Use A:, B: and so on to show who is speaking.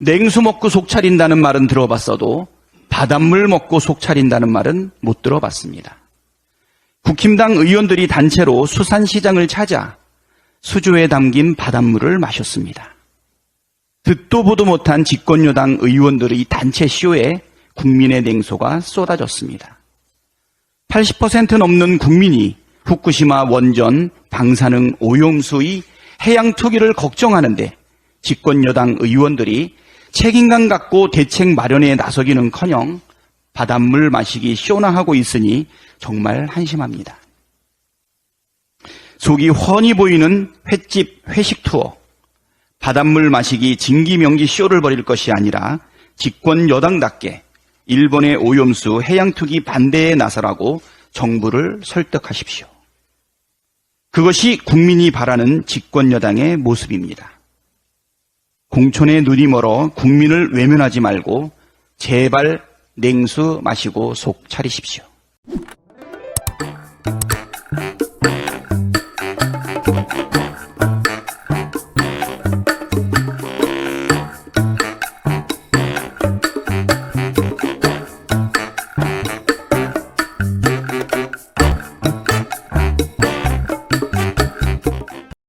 A: 냉수 먹고 속 차린다는 말은 들어봤어도 바닷물 먹고 속 차린다는 말은 못 들어봤습니다. 국힘당 의원들이 단체로 수산시장을 찾아 수조에 담긴 바닷물을 마셨습니다. 듣도 보도 못한 집권여당 의원들의 단체 쇼에 국민의 냉소가 쏟아졌습니다. 80% 넘는 국민이 후쿠시마 원전 방사능 오염수의 해양 투기를 걱정하는데 집권 여당 의원들이 책임감 갖고 대책 마련에 나서기는커녕 바닷물 마시기 쇼나 하고 있으니 정말 한심합니다. 속이 훤히 보이는 횟집 회식 투어 바닷물 마시기 진기명기 쇼를 벌일 것이 아니라 집권 여당답게 일본의 오염수 해양 투기 반대에 나서라고 정부를 설득하십시오. 그것이 국민이 바라는 집권 여당의 모습입니다. 공촌에 눈이 멀어 국민을 외면하지 말고 제발 냉수 마시고 속 차리십시오.